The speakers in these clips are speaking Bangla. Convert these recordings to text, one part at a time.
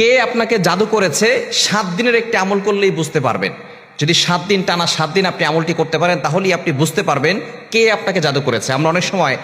কে আপনাকে জাদু করেছে, সাত দিনের একটি আমল করলেই বুঝতে পারবেন। যদি সাত দিন টানা সাত দিন আপনি আমলটি করতে পারেন, তাহলেই আপনি বুঝতে পারবেন কে আপনাকে জাদু করেছে। আমরা অনেক সময়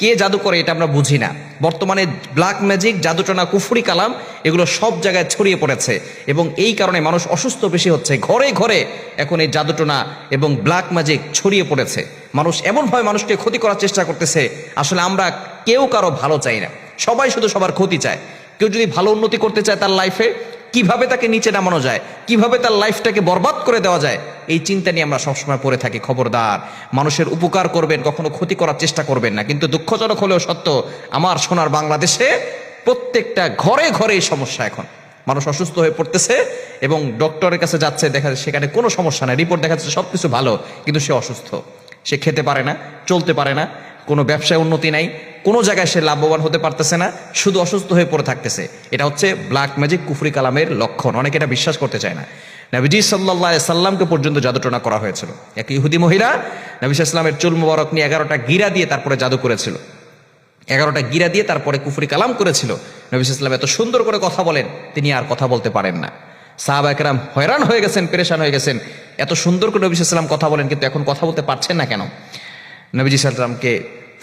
কে জাদু করে এটা আমরা বুঝি না। বর্তমানে ব্ল্যাক ম্যাজিক জাদুটনা, কুফুরি কালাম, এগুলো সব জায়গায় ছড়িয়ে পড়েছে এবং এই কারণে মানুষ অসুস্থ বেশি হচ্ছে। ঘরে ঘরে এখন এই জাদুটনা এবং ব্ল্যাক ম্যাজিক ছড়িয়ে পড়েছে। মানুষ এমনভাবে মানুষকে ক্ষতি করার চেষ্টা করতেছে, আসলে আমরা কেউ কারও ভালো চাই না। সবাই শুধু সবার ক্ষতি চায়। কেউ যদি ভালো উন্নতি করতে চায় তার লাইফে কীভাবে তাকে নিচে নামানো যায়? কীভাবে তার লাইফটাকে বরবাদ করে দেওয়া যায়? এই চিন্তা নিয়ে আমরা সবসময় পড়ে থাকি, খবরদার। মানুষের উপকার করবেন, কখনো ক্ষতি করার চেষ্টা করবেন না। কিন্তু দুঃখজনক হলেও সত্য, আমার সোনার বাংলাদেশে প্রত্যেকটা ঘরে ঘরে সমস্যা এখন। মানুষ অসুস্থ হয়ে পড়তেছে এবং ডক্টরের কাছে যাচ্ছে, দেখা যাচ্ছে সেখানে কোনো সমস্যা নাই। রিপোর্ট দেখা যাচ্ছে সব কিছু ভালো, কিন্তু সে অসুস্থ। সে খেতে পারে না, চলতে পারে না, কোনো ব্যবসায় উন্নতি নাই কোনো জায়গায় সে লাভবান হতে পারতেছে না, শুধু অসুস্থ হয়ে পড়ে থাকতেছে। এটা হচ্ছে ব্ল্যাক ম্যাজিক কুফরি কালামের লক্ষণ, অনেকে এটা বিশ্বাস করতে চায় না। নবীজি সাল্লাহ সাল্লামকে পর্যন্ত জাদুটনা করা হয়েছিল। এক ইহুদি মহিলা নবী ইসলামের চুল মুবারক নিয়ে এগারোটা গিরা দিয়ে তারপরে জাদু করেছিল। এগারোটা গিরা দিয়ে তারপরে কুফরি কালাম করেছিল। নবী ইসলাম এত সুন্দর করে কথা বলেন, তিনি আর কথা বলতে পারেন না। সাহাবা একরাম হয়রান হয়ে গেছেন, পেরেশান হয়ে গেছেন। এত সুন্দর করে নবী ইসলাম কথা বলেন, কিন্তু এখন কথা বলতে পারছেন না কেন? নবীজি সাল্লামকে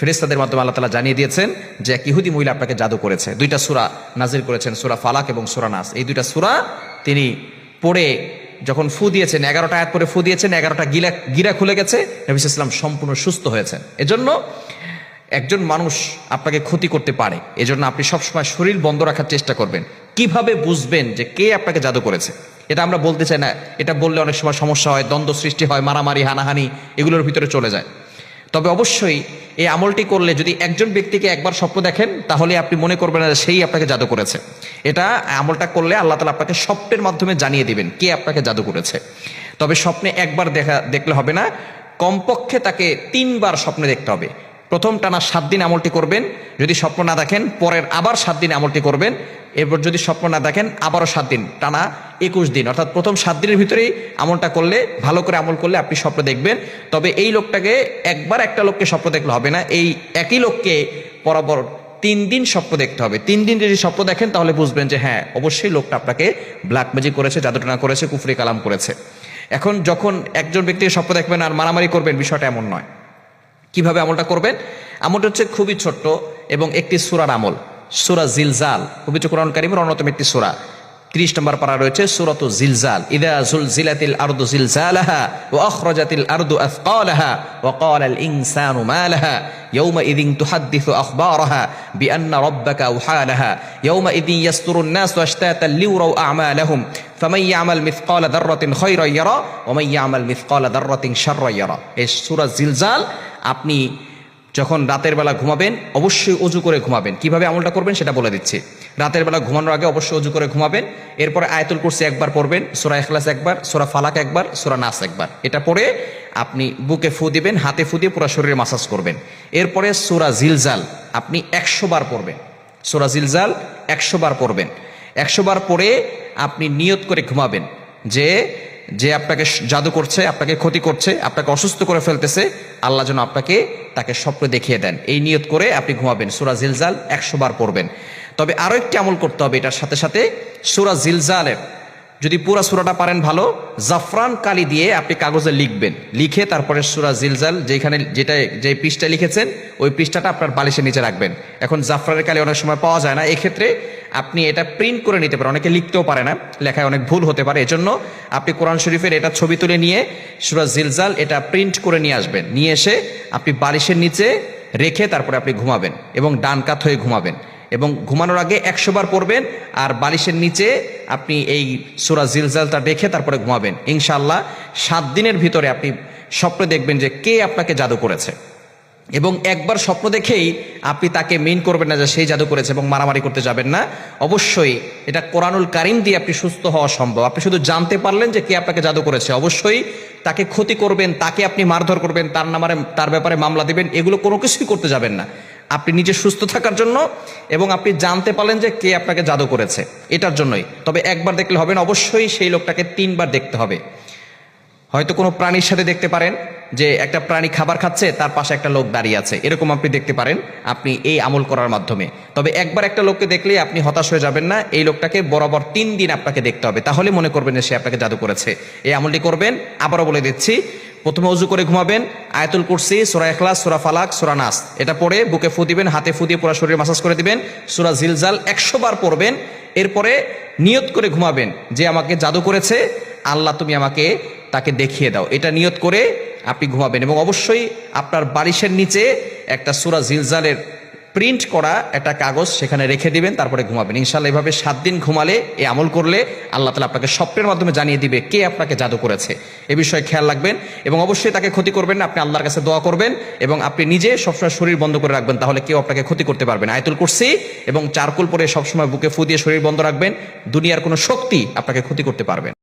ফেরেস্তাদের মাধ্যমে আল্লাহ তালা জানিয়ে দিয়েছেন যে এক ইহুদি মহিলা আপনাকে জাদু করেছে। দুইটা সুরা নাজির করেছেন, সুরা ফালাক এবং সুরা নাস। এই দুইটা সুরা তিনি পড়ে যখন ফু দিয়েছেন, এগারোটা আয়াত পরে ফু দিয়েছেন, এগারোটা গিলা, গিরা খুলে গেছে, নবী ইসলাম সম্পূর্ণ সুস্থ হয়েছেন। এজন্য একজন মানুষ আপনাকে ক্ষতি করতে পারে। এজন্য আপনি সবসময় শরীর বন্ধ রাখার চেষ্টা করবেন। কীভাবে বুঝবেন যে কে আপনাকে জাদু করেছে? এটা আমরা বলতে চাই না। এটা বললে অনেক সময় সমস্যা হয়, দ্বন্দ্ব সৃষ্টি হয়, মারামারি, হানাহানি, এগুলোর ভিতরে চলে যায়। তবে অবশ্যই এই আমলটি করলে যদি একজন ব্যক্তিকে একবার স্বপ্ন দেখেন, তাহলে আপনি মনে করবেন না সেই আপনাকে জাদু করেছে। এটা আমলটা করলে আল্লাহ তালা আপনাকে স্বপ্নের মাধ্যমে জানিয়ে দিবেন কে আপনাকে জাদু করেছে। তবে স্বপ্নে একবার দেখা, দেখলে হবে না, কমপক্ষে তাকে তিনবার স্বপ্নে দেখতে হবে। প্রথম টানা সাত দিন আমলটি করবেন, যদি স্বপ্ন না দেখেন, পরের আবার সাত দিন আমলটি করবেন, এরপর যদি স্বপ্ন না দেখেন, আবারও সাত দিন। টানা একুশ দিন, অর্থাৎ প্রথম সাত দিনের ভিতরেই আমলটা করলে, ভালো করে আমল করলে আপনি স্বপ্ন দেখবেন। তবে এই লোকটাকে একবার একটা লোককে স্বপ্ন দেখলে হবে না, এই একই লোককে বরাবর তিন দিন স্বপ্ন দেখতে হবে। তিন দিন যদি স্বপ্ন দেখেন, তাহলে বুঝবেন যে হ্যাঁ অবশ্যই লোকটা আপনাকে ব্ল্যাক ম্যাজিক করেছে জাদুটনা করেছে, কুফরি কালাম করেছে। এখন যখন একজন ব্যক্তি স্বপ্ন দেখবেন আর মারামারি করবেন, বিষয়টা এমন নয়। কীভাবে আমলটা করবেন? আমলটা হচ্ছে খুবই ছোট্ট এবং একটি সুরার আমল, সুরা জিলজাল, পবিত্র কোরআন অন্যতম একটি সুরা। ত্রিশ নম্বর পারা রয়েছে সুরত জিলজাল ইদা জুল জিলাতিল আরদু জিলজালাহা ও আখরাজাতিল আরদু আফকালাহা ওয়া ক্বালা আল ইনসানু মা লাহা يومئذ تحدث أخبارها بأن ربك أوحى لها يومئذ يستر الناس أشتاتا ليروا أعمالهم فمن يعمل مثقال ذرة خيرا يرى ومن يعمل مثقال ذرة شرا يرى এই সূরা জিলজাল আপনি যখন রাতের বেলা ঘুমাবেন, অবশ্যই অজু করে ঘুমাবেন। কীভাবে আমলটা করবেন সেটা বলে দিচ্ছি। রাতের বেলা ঘুমানোর আগে অবশ্যই অজু করে ঘুমাবেন। এরপরে আয়তুল কুরসি একবার পড়বেন, সোরা এখলাস একবার, সোরা ফালাক একবার, সোরা নাস একবার। এটা পড়ে আপনি বুকে ফু দিবেন, হাতে ফু দিয়ে পুরো শরীরে মাসাজ করবেন। এরপরে সোরা জিলজাল আপনি একশো বার পড়বেন। সোরা জিলজাল একশো বার পড়বেন। একশো বার পড়ে আপনি নিয়ত করে ঘুমাবেন যে যে আপনাকে জাদু করছে, আপনাকে ক্ষতি করছে, আপনাকে অসুস্থ করে ফেলতেছে, আল্লাহ যেন আপনাকে তাকে স্বপ্ন দেখিয়ে দেন। এই নিয়ত করে আপনি ঘুমাবেন। সুরা জিলজাল একশো বার পড়বেন। তবে আরও একটি আমল করতে হবে, এটার সাথে সাথে সুরা জিলজালের যদি পুরা সুরাটা পারেন ভালো, জাফরান কালি দিয়ে আপনি কাগজে লিখবেন। লিখে তারপরে সুরা জিলজাল যেখানে যেটা, যে পৃষ্ঠা লিখেছেন, ওই পৃষ্ঠাটা আপনার বালিশের নিচে রাখবেন। এখন জাফরানের কালি অনেক সময় পাওয়া যায় না, এক্ষেত্রে আপনি এটা প্রিন্ট করে নিতে পারেন। অনেকে লিখতেও পারে না, লেখায় অনেক ভুল হতে পারে। এজন্য আপনি কোরআন শরীফের এটা ছবি তুলে নিয়ে সুরা জিলজাল এটা প্রিন্ট করে নিয়ে আসবেন। নিয়ে এসে আপনি বালিশের নিচে রেখে তারপরে আপনি ঘুমাবেন এবং ডান কাত হয়ে ঘুমাবেন। এবং ঘুমানোর আগে একশো বার পড়বেন, আর বালিশের নিচে আপনি এই সুরা জিলজালটা রেখে তারপরে ঘুমাবেন। ইনশাল্লাহ সাত দিনের ভিতরে আপনি স্বপ্নে দেখবেন যে কে আপনাকে জাদু করেছে। এবং একবার স্বপ্ন দেখেই আপনি তাকে মেইন করবেন না যে সেই জাদু করেছে এবং মারামারি করতে যাবেন না। অবশ্যই এটা কোরআনুল কারিম দিয়ে আপনি সুস্থ হওয়া সম্ভব। আপনি শুধু জানতে পারলেন যে কে আপনাকে জাদু করেছে। অবশ্যই তাকে ক্ষতি করবেন, তাকে আপনি মারধর করবেন, তার নামারে তার ব্যাপারে মামলা দিবেন, এগুলো কোনো কিছুই করতে যাবেন না। আপনি নিজে সুস্থ থাকার জন্য এবং আপনি জানতে পারলেন যে কে আপনাকে জাদু করেছে, এটার জন্যই। তবে একবার দেখলে হবে না, অবশ্যই সেই লোকটাকে তিনবার দেখতে হবে। হয়তো কোনো প্রাণীর সাথে দেখতে পারেন যে একটা প্রাণী খাবার খাচ্ছে, তার পাশে একটা লোক দাঁড়িয়ে আছে। এরকম আপনি দেখতে পারেন, আপনি এই আমল করার মাধ্যমে। তবে একবার একটা লোককে দেখলেই আপনি হতাশ হয়ে যাবেন না, এই লোকটাকে বরাবর তিন দিন আপনাকে দেখতে হবে। তাহলে মনে করবেন যে সে আপনাকে জাদু করেছে। এই আমলটি করবেন, আবারও বলে দিচ্ছি প্রথমে অজু করে ঘুমাবেন, আয়তুল কুরসি, সোরা এখলাস সুরা ফালাক, সুরা নাস। এটা পরে বুকে ফু দিবেন, হাতে ফু দিয়ে পুরো শরীরে মাসাজ করে দিবেন, সোরা জিলজাল একশো বার পড়বেন, এরপরে নিয়ত করে ঘুমাবেন, যে আমাকে জাদু করেছে, আল্লাহ তুমি আমাকে তাকে দেখিয়ে দাও। এটা নিয়ত করে আপনি ঘুমাবেন এবং অবশ্যই আপনার বালিশের নিচে একটা সুরা জিলজালের প্রিন্ট করা একটা কাগজ সেখানে রেখে দিবেন, তারপরে ঘুমাবেন। ইনশাল্লাহ এভাবে সাত দিন ঘুমালে এই আমল করলে আল্লাহ তালা আপনাকে স্বপ্নের মাধ্যমে জানিয়ে দিবে কে আপনাকে জাদু করেছে। এ বিষয়ে খেয়াল রাখবেন এবং অবশ্যই তাকে ক্ষতি করবেন না, আপনি আল্লাহর কাছে দোয়া করবেন এবং আপনি নিজে সবসময় শরীর বন্ধ করে রাখবেন, তাহলে কেউ আপনাকে ক্ষতি করতে পারবে না। আয়তুল করছি এবং চারকুল পরে সবসময় বুকে ফু দিয়ে শরীর বন্ধ রাখবেন, দুনিয়ার কোনো শক্তি আপনাকে ক্ষতি করতে পারবেন